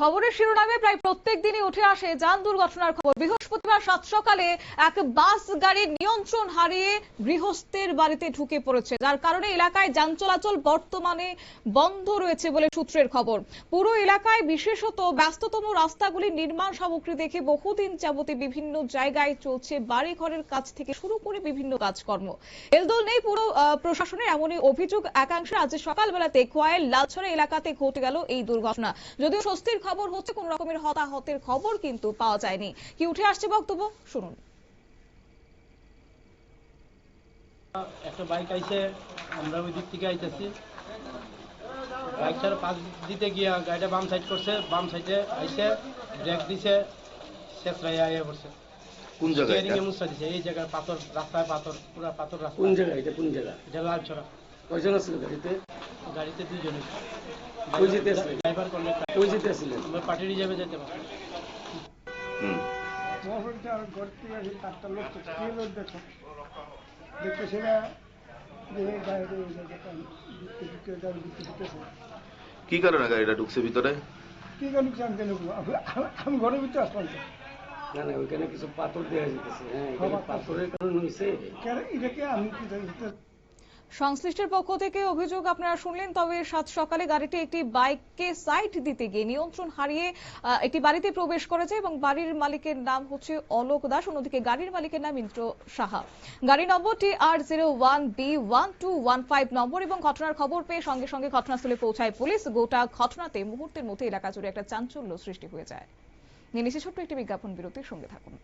খবরের শিরোনামে প্রায় প্রত্যেক দিনই উঠে আসে যান দুর্ঘটনার খবর। বৃহস্পতিবার সাত সকালে এক বাস গাড়ি নিয়ন্ত্রণ হারিয়ে গৃহস্থের বাড়িতে ঢুকে পড়েছে। যার কারণে এলাকায় যান চলাচল বর্তমানে বন্ধ রয়েছে বলে সূত্রের খবর। পুরো এলাকায় বিশেষত ব্যস্ততম রাস্তাগুলি নির্মাণ সামগ্রী দেখে বহুদিন যাবতে বিভিন্ন জায়গায় চলছে বাড়ি ঘরের কাজ থেকে শুরু করে বিভিন্ন কাজকর্ম। এলদোল নেই পুরো প্রশাসনের এমনই অভিযোগ। একাংশে আজ সকালবেলাতে কোয়াইল লালছড়া এলাকাতে ঘটে গেল এই দুর্ঘটনা। যদিও স্বস্তির খবর হচ্ছে কোন রকমের হতাহতের খবর কিন্তু পাওয়া যায়নি। কি উঠে আসছে বক্তব্য? শুনুন। একটা বাইক আইছে আমরা ওই দিক থেকে আইতেছি। বাইকটার পাশ দিতে গিয়া গাড়িটা বাম সাইড করছে বাম সাইডে আইছে ব্রেক দিছে শেষ রায় আইয়া পড়ছে। কোন জায়গায় স্টিয়ারিং এ মুসা দিছে এই জায়গার পাথর রাস্তায় পাথর পুরা পাথর রাস্তা। কোন জায়গা এটা? কোন জায়গা? এটা লাল ছড়া কয়জন আছিল গাড়িতে? গাড়িতে দুইজনে পার্টি রিজার্ভে যেতে আসি চারটা লোক কি লোক দেখো? দেখতে সেটা কারণে গাড়িটা ঢুকছে ভিতরে? কি নেব আমি ঘরের ভিতরে আসলাম তো। না না ওইখানে কিছু পাথর দেওয়া যেতেছে। হ্যাঁ হ্যাঁ, পাথরের কারণে হয়েছে আমি কি জানি? এটা সংশ্লিষ্টের পক্ষ থেকে অভিযোগ আপনারা শুনলেন, তবে সাত সকালে গাড়িটি একটি বাইককে সাইড দিতে গিয়ে নিয়ন্ত্রণ হারিয়ে একটি বাড়িতে প্রবেশ করেছে এবং বাড়ির মালিকের নাম হচ্ছে অলোক দাস, অন্যদিকে গাড়ির মালিকের নাম ইন্দ্র সাহা। গাড়ি নম্বরটি আর zero one B one two one five নম্বর এবং ঘটনার খবর পেয়ে সঙ্গে সঙ্গে ঘটনাস্থলে পৌঁছায় পুলিশ। গোটা ঘটনাতে মুহূর্তের মধ্যে এলাকা জুড়ে একটা চাঞ্চল্য সৃষ্টি হয়ে যায়। নিয়ে নিচ্ছে ছোট্ট একটি বিজ্ঞাপন বিরতির সঙ্গে থাকুন।